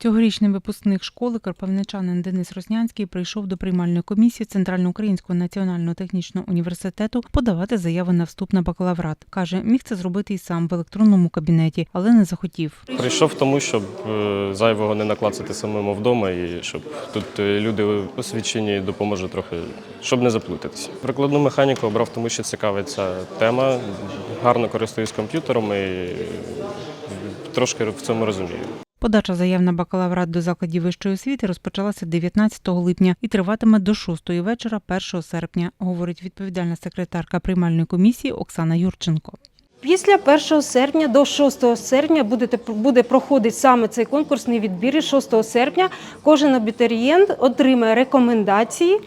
Цьогорічний випускник школи карпавничанин Денис Роснянський прийшов до приймальної комісії Центральноукраїнського національного технічного університету подавати заяви на вступ на бакалаврат. каже, міг це зробити і сам в електронному кабінеті, але не захотів. Прийшов тому, щоб е, зайвого не наклацати самому вдома, і щоб тут е, люди освічені допоможе трохи, щоб не заплутатися. Прикладну механіку обрав, тому що цікава ця тема. Гарно користуюсь комп'ютером і е, трошки в цьому розумію. Подача заяв на бакалаврат до закладів вищої освіти розпочалася 19 липня і триватиме до 6 вечора 1 серпня, говорить відповідальна секретарка приймальної комісії Оксана Юрченко. Після 1 серпня до 6 серпня будете, буде проходити саме цей конкурсний відбір. І 6 серпня кожен абітурієнт отримає рекомендації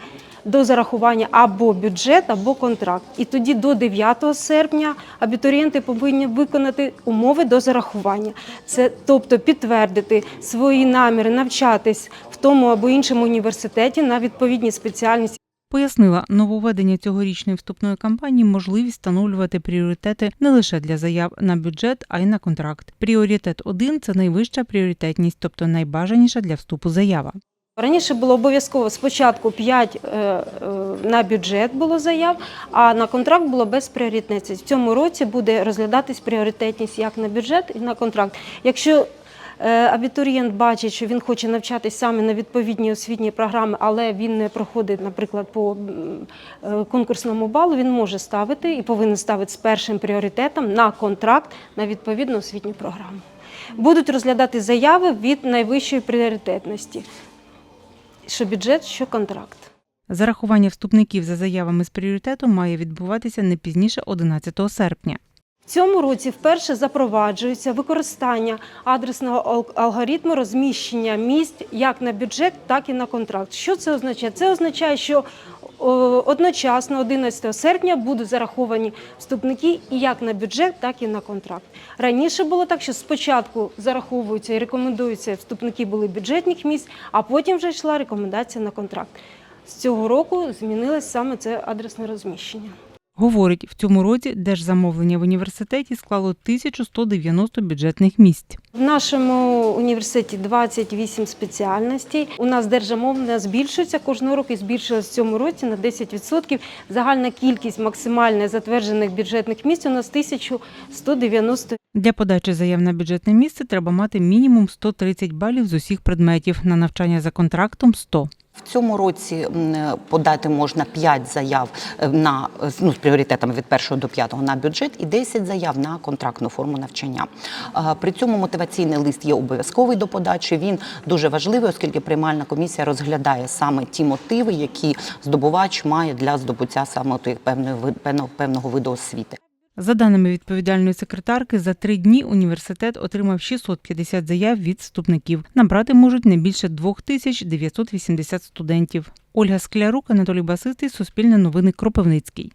до зарахування або бюджет, або контракт. І тоді до 9 серпня абітурієнти повинні виконати умови до зарахування. Це тобто підтвердити свої наміри навчатись в тому або іншому університеті на відповідній спеціальності. Пояснила, нововведення цьогорічної вступної кампанії можливість встановлювати пріоритети не лише для заяв на бюджет, а й на контракт. Пріоритет 1 – це найвища пріоритетність, тобто найбажаніша для вступу заява. Раніше було обов'язково спочатку 5 е, е, на бюджет було заяв, а на контракт було без пріоритетності. В цьому році буде розглядатись пріоритетність як на бюджет і на контракт. Якщо е, абітурієнт бачить, що він хоче навчатись саме на відповідній освітній програмі, але він не проходить, наприклад, по конкурсному балу, він може ставити і повинен ставити з першим пріоритетом на контракт на відповідну освітню програму. Будуть розглядати заяви від найвищої пріоритетності що бюджет, що контракт. Зарахування вступників за заявами з пріоритету має відбуватися не пізніше 11 серпня. В цьому році вперше запроваджується використання адресного ал- алгоритму розміщення місць як на бюджет, так і на контракт. Що це означає? Це означає, що одночасно 11 серпня будуть зараховані вступники і як на бюджет, так і на контракт. Раніше було так, що спочатку зараховуються і рекомендуються вступники були бюджетних місць, а потім вже йшла рекомендація на контракт. З цього року змінилось саме це адресне розміщення. Говорить, в цьому році держзамовлення в університеті склало 1190 бюджетних місць. В нашому університеті 28 спеціальностей. У нас держамовлення збільшується кожного року і збільшилось в цьому році на 10%. Загальна кількість максимальних затверджених бюджетних місць у нас 1190. Для подачі заяв на бюджетне місце треба мати мінімум 130 балів з усіх предметів, на навчання за контрактом 100. В цьому році подати можна 5 заяв е, на ну, з пріоритетами від 1 до 5 на бюджет і 10 заяв на контрактну форму навчання. При цьому мотиваційний лист є обов'язковий до подачі. Він дуже важливий, оскільки приймальна комісія розглядає саме ті мотиви, які здобувач має для здобуття саме певної певного виду освіти. За даними відповідальної секретарки, за три дні університет отримав 650 заяв від вступників. Набрати можуть не більше 2980 студентів. Ольга Склярук, Анатолій Басистий, Суспільне новини Кропивницький.